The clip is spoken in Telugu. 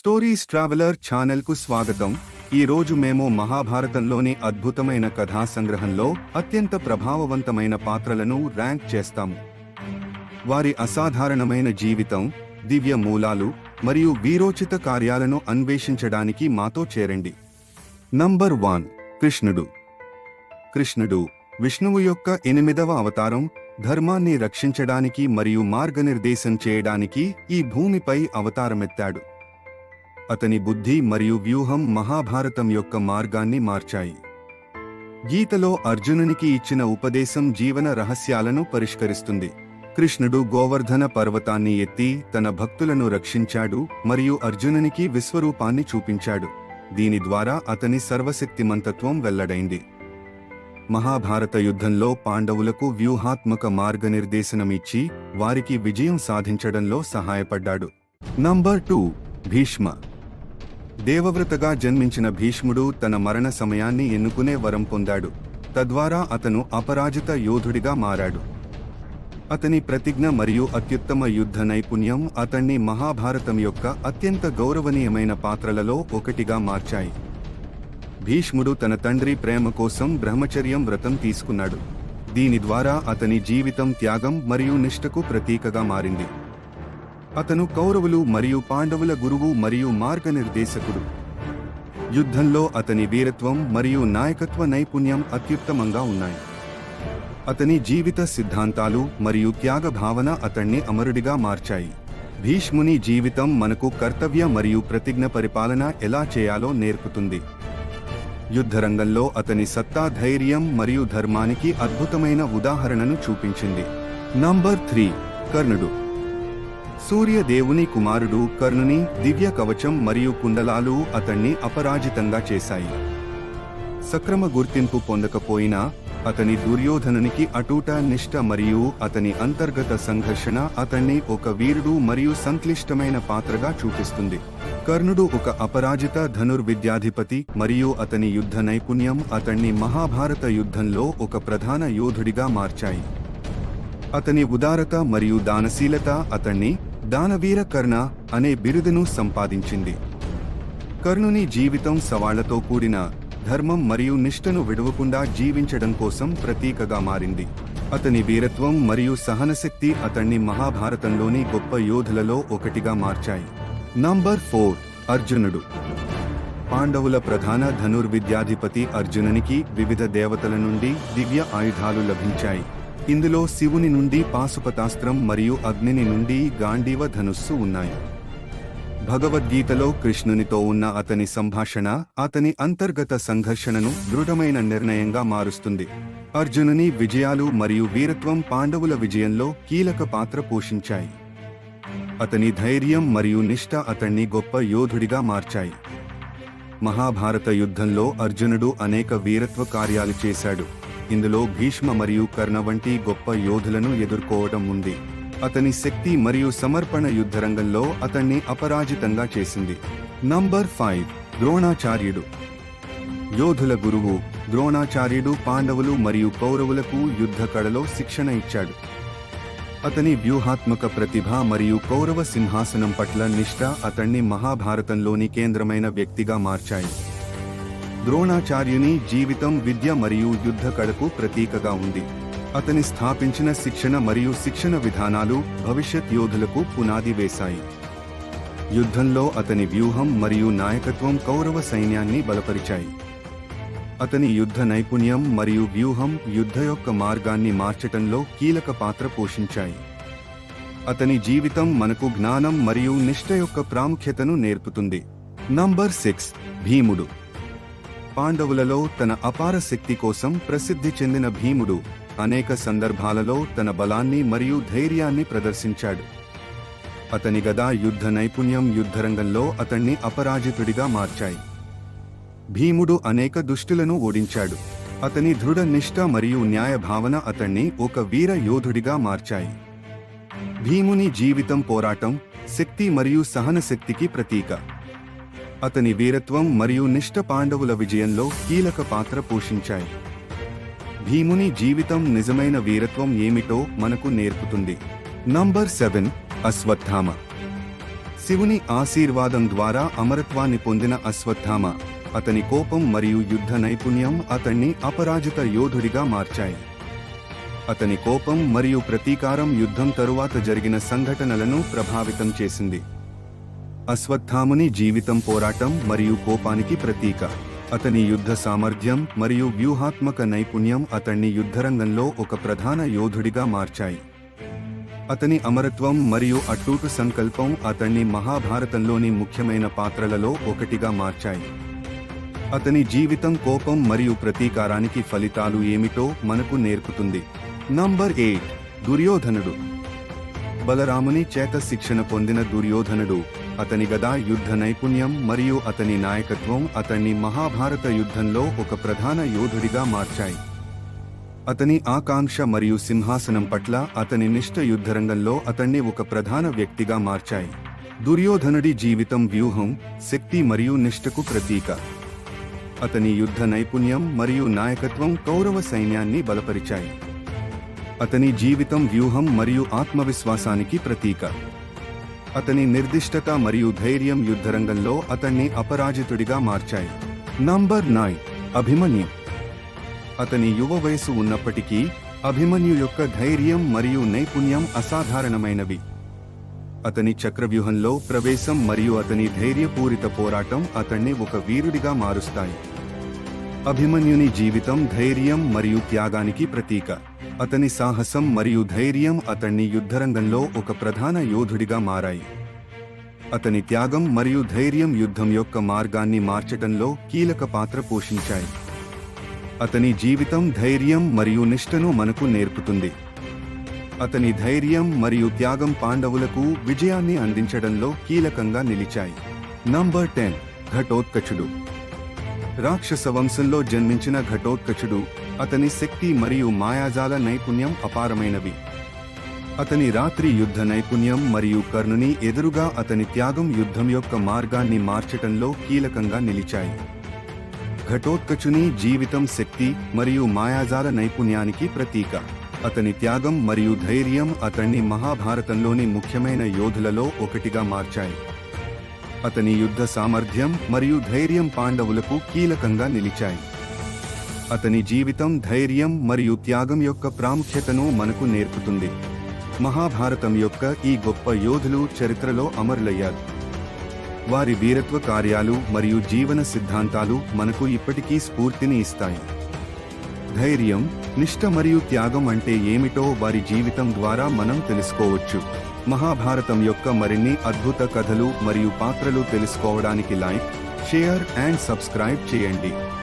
స్టోరీస్ ట్రావెలర్ ఛానల్కు స్వాగతం. ఈ రోజు మేము మహాభారతంలోని అద్భుతమైన కథా సంగ్రహంలో అత్యంత ప్రభావవంతమైన పాత్రలను ర్యాంక్ చేస్తాము. వారి అసాధారణమైన జీవితం దివ్య మూలాలు మరియు వీరోచిత కార్యాలను అన్వేషించడానికి మాతో చేరండి. నంబర్ వన్ కృష్ణుడు. కృష్ణుడు విష్ణువు యొక్క ఎనిమిదవ అవతారం ధర్మాన్ని రక్షించడానికి మరియు మార్గనిర్దేశం చేయడానికి ఈ భూమిపై అవతారమెత్తాడు. అతని బుద్ధి మరియు వ్యూహం మహాభారతం యొక్క మార్గాన్ని మార్చాయి. గీతలో అర్జునునికి ఇచ్చిన ఉపదేశం జీవన రహస్యాలను పరిష్కరిస్తుంది. కృష్ణుడు గోవర్ధన పర్వతాన్ని ఎత్తి తన భక్తులను రక్షించాడు మరియు అర్జునునికి విశ్వరూపాన్ని చూపించాడు. దీని ద్వారా అతని సర్వశక్తిమంతత్వం వెల్లడైంది. మహాభారత యుద్ధంలో పాండవులకు వ్యూహాత్మక మార్గనిర్దేశనమిచ్చి వారికి విజయం సాధించడంలో సహాయపడ్డాడు. Number two Bhishma. దేవవ్రతగా జన్మించిన భీష్ముడు తన మరణ సమయాన్ని ఎన్నుకునే వరం పొందాడు. తద్వారా అతను అపరాజిత యోధుడిగా మారాడు. అతని ప్రతిజ్ఞ మరియు అత్యుత్తమ యుద్ధ నైపుణ్యం అతన్ని మహాభారతం యొక్క అత్యంత గౌరవనీయమైన పాత్రలలో ఒకటిగా మార్చాయి. భీష్ముడు తన తండ్రి ప్రేమ కోసం బ్రహ్మచర్యం వ్రతం తీసుకున్నాడు. దీని ద్వారా అతని జీవితం త్యాగం మరియు నిష్ఠకు ప్రతీకగా మారింది. అతను కౌరవులు మరియు పాండవుల గురువు మరియు మార్గనిర్దేశకుడు. యుద్ధంలో అతని వీరత్వం మరియు నాయకత్వ నైపుణ్యం అత్యుత్తమంగా ఉన్నాయి. అతని జీవిత సిద్ధాంతాలు మరియు త్యాగ భావన అతణ్ణి అమరుడిగా మార్చాయి. భీష్ముని జీవితం మనకు కర్తవ్య మరియు ప్రతిజ్ఞ పరిపాలన ఎలా చేయాలో నేర్పుతుంది. యుద్ధరంగంలో అతని సత్తా ధైర్యం మరియు ధర్మానికి అద్భుతమైన ఉదాహరణను చూపించింది. నంబర్ త్రీ కర్ణుడు. సూర్యదేవుని కుమారుడు కర్ణుని దివ్య కవచం మరియు కుండలాలు అతన్ని అపరాజితంగా చేశాయి. సక్రమ గుర్తింపు పొందకపోయినా అతని దుర్యోధనునికి అటూట నిష్ట మరియు అతని అంతర్గత సంఘర్షణ అతన్ని ఒక వీరుడు మరియు సంక్లిష్టమైన పాత్రగా చూపిస్తుంది. కర్ణుడు ఒక అపరాజిత ధనుర్విద్యాధిపతి మరియు అతని యుద్ధ నైపుణ్యం అతన్ని మహాభారత యుద్ధంలో ఒక ప్రధాన యోధుడిగా మార్చాయి. అతని ఉదారత మరియు దానశీలత అతన్ని దానవీర కర్ణ అనే బిరుదును సంపాదించింది. కర్ణుని జీవితం సవాళ్ళతో కూడిన ధర్మం మరియు నిష్ఠను విడవకుండా జీవించడం కోసం ప్రతీకగా మారింది. అతని వీరత్వం మరియు సహనశక్తి అతన్ని మహాభారతంలోని గొప్ప యోధులలో ఒకటిగా మార్చాయి. నంబర్ ఫోర్ అర్జునుడు. పాండవుల ప్రధాన ధనుర్విద్యాధిపతి అర్జునునికి వివిధ దేవతల నుండి దివ్య ఆయుధాలు లభించాయి. ఇందులో శివుని నుండి పాశుపతాస్త్రం మరియు అగ్నిని నుండి గాంధీవ ధనుస్సు ఉన్నాయి. భగవద్గీతలో కృష్ణునితో ఉన్న అతని సంభాషణ అతని అంతర్గత సంఘర్షణను దృఢమైన నిర్ణయంగా మారుస్తుంది. అర్జునుని విజయాలు మరియు వీరత్వం పాండవుల విజయంలో కీలక పాత్ర పోషించాయి. అతని ధైర్యం మరియు నిష్ఠ అతన్ని గొప్ప యోధుడిగా మార్చాయి. మహాభారత యుద్ధంలో అర్జునుడు అనేక వీరత్వ కార్యాలు చేశాడు. ఇందులో భీష్మ మరియు కర్ణ వంటి గొప్ప యోధులను ఎదుర్కోవడం ఉంది. అతని శక్తి మరియు సమర్పణ యుద్ధరంగంలో అతన్ని అపరాజితంగా చేసింది. నంబర్ ఫైవ్ ద్రోణాచార్యుడు. యోధుల గురువు ద్రోణాచార్యుడు పాండవులు మరియు కౌరవులకు యుద్ధ కళలో శిక్షణ ఇచ్చాడు. అతని వ్యూహాత్మక ప్రతిభ మరియు కౌరవ సింహాసనం పట్ల నిష్ఠ అతన్ని మహాభారతంలోని కేంద్రమైన వ్యక్తిగా మార్చాయి. ద్రోణాచార్యుని జీవితం విద్య మరియు యుద్ధ కళకు ప్రతీకగా ఉంది. అతని స్థాపించిన శిక్షణ మరియు శిక్షణ విధానాలు భవిష్యత్ యోధులకు పునాది వేశాయి. యుద్ధంలో అతని వ్యూహం మరియు నాయకత్వం కౌరవ సైన్యాన్ని బలపరిచాయి. అతని యుద్ధ నైపుణ్యం మరియు వ్యూహం యుద్ధ యొక్క మార్గాన్ని మార్చటంలో కీలక పాత్ర పోషించాయి. అతని జీవితం మనకు జ్ఞానం మరియు నిష్ఠ యొక్క ప్రాముఖ్యతను నేర్పుతుంది. Number six. భీముడు. పాండవులలో తన అపార శక్తి కోసం ప్రసిద్ధి చెందిన భీముడు అనేక సందర్భాలలో తన బలాన్ని మరియు ధైర్యాన్ని ప్రదర్శించాడు. అతని గదా యుద్ధ నైపుణ్యం యుద్ధరంగంలో అతణ్ణి అపరాజితుడిగా మార్చాయి. భీముడు అనేక దుష్టులను ఓడించాడు. అతని దృఢ నిష్ఠ మరియు న్యాయ భావన అతణ్ణి ఒక వీర యోధుడిగా మార్చాయి. భీముని జీవితం పోరాటం శక్తి మరియు సహన శక్తికి ప్రతీక. అతని వీరత్వం మరియు నిష్ఠ పాండవుల విజయంలో కీలక పాత్ర పోషించాయి. భీముని జీవితం నిజమైన వీరత్వం ఏమిటో మనకు నేర్పుతుంది. Number seven Ashwatthama. శివుని ఆశీర్వాదం ద్వారా అమరత్వాన్ని పొందిన అశ్వత్థామ అతని కోపం మరియు యుద్ధ నైపుణ్యం అతన్ని అపరాజిత యోధుడిగా మార్చాయి. అతని కోపం మరియు ప్రతీకారం యుద్ధం తరువాత జరిగిన సంఘటనలను ప్రభావితం చేసింది. అశ్వత్థాముని జీవితం పోరాటం మరియు కోపానికి ప్రతీక. అతని యుద్ధ సామర్థ్యం మరియు వ్యూహాత్మక నైపుణ్యం అతన్ని యుద్ధరంగంలో ఒక ప్రధాన యోధుడిగా మార్చాయి. అతని అమరత్వం మరియు అట్టూటు సంకల్పం అతన్ని మహాభారతంలోని ముఖ్యమైన పాత్రలలో ఒకటిగా మార్చాయి. అతని జీవితం కోపం మరియు ప్రతీకారానికి ఫలితాలు ఏమిటో మనకు నేర్పుతుంది. Number eight. దుర్యోధనుడు. బలరాముని చేత శిక్షణ పొందిన దుర్యోధనుడు. అతని గదా యుద్ధ నైపుణ్యం మరియు అతని నాయకత్వం అతన్ని మహాభారత యుద్ధంలో ఒక ప్రధాన యోధుడిగా మార్చాయి. అతని ఆకాంక్ష మరియు సింహాసనం పట్ల అతని నిష్ఠ యుద్ధరంగంలో అతన్ని ఒక ప్రధాన వ్యక్తిగా మార్చాయి. దుర్యోధనుడి జీవితం వ్యూహం శక్తి మరియు నిష్ఠకు ప్రతీక. అతని యుద్ధ నైపుణ్యం మరియు నాయకత్వం కౌరవ సైన్యాన్ని బలపరిచాయి. అతని జీవితం వ్యూహం మరియు ఆత్మవిశ్వాసానికి ప్రతీక. అతని నిర్దిష్టత మరియు ధైర్యం యుద్ధరంగంలో అతన్ని అపరాజితుడిగా మార్చాయి. Number nine Abhimanyu. అతని యువ వయసు ఉన్నప్పటికీ అభిమన్యు యొక్క ధైర్యం మరియు నైపుణ్యం అసాధారణమైనవి. అతని చక్రవ్యూహంలో ప్రవేశం మరియు అతని ధైర్యపూరిత పోరాటం అతన్ని ఒక వీరుడిగా మారుస్తాయి. అభిమన్యుని జీవితం ధైర్యం మరియు త్యాగానికి ప్రతీక. అతని సాహసం మరియు ధైర్యం అతన్ని యుద్ధరంగంలో ఒక ప్రధాన యోధుడిగా మారాయి. అతని త్యాగం మరియు ధైర్యం యుద్ధం యొక్క మార్గాన్ని మార్చడంలో కీలక పాత్ర పోషించాయి. అతని జీవితం ధైర్యం మరియు నిష్ఠను మనకు నేర్పుతుంది. అతని ధైర్యం మరియు త్యాగం పాండవులకు విజయాన్ని అందించడంలో కీలకంగా నిలిచాయి. నంబర్ టెన్ ఘటోత్కచుడు. రాక్షస వంశంలో జన్మించిన ఘటోత్కచుడు అతని శక్తి మరియు మాయాజాల నైపుణ్యం అపారమైనవి. అతని రాత్రి యుద్ధ నైపుణ్యం మరియు కర్ణుని ఎదురుగా అతని త్యాగం యుద్ధం యొక్క మార్గాన్ని మార్చటంలో కీలకంగా నిలిచాయి. ఘటోత్కచుని జీవితం శక్తి మరియు మాయాజాల నైపుణ్యానికి ప్రతీక. అతని త్యాగం మరియు ధైర్యం అతన్ని మహాభారతంలోని ముఖ్యమైన యోధులలో ఒకటిగా మార్చాయి. అతని యుద్ధ సామర్థ్యం మరియు ధైర్యం పాండవులకు కీలకంగా నిలిచాయి. అతని జీవితం ధైర్యం మరియు త్యాగం యొక్క ప్రాముఖ్యతను మనకు నేర్పుతుంది. మహాభారతం యొక్క ఈ గొప్ప యోధులు చరిత్రలో అమరులయ్యారు. వారి వీరత్వ కార్యాలు మరియు జీవన సిద్ధాంతాలు మనకు ఇప్పటికీ స్ఫూర్తిని ఇస్తాయి. ధైర్యం నిష్ఠ మరియు త్యాగం అంటే ఏమిటో వారి జీవితం ద్వారా మనం తెలుసుకోవచ్చు. మహాభారతం యొక్క మరిన్ని అద్భుత కథలు మరియు పాత్రలు తెలుసుకోవడానికి లైక్ షేర్ అండ్ సబ్స్క్రైబ్ చేయండి.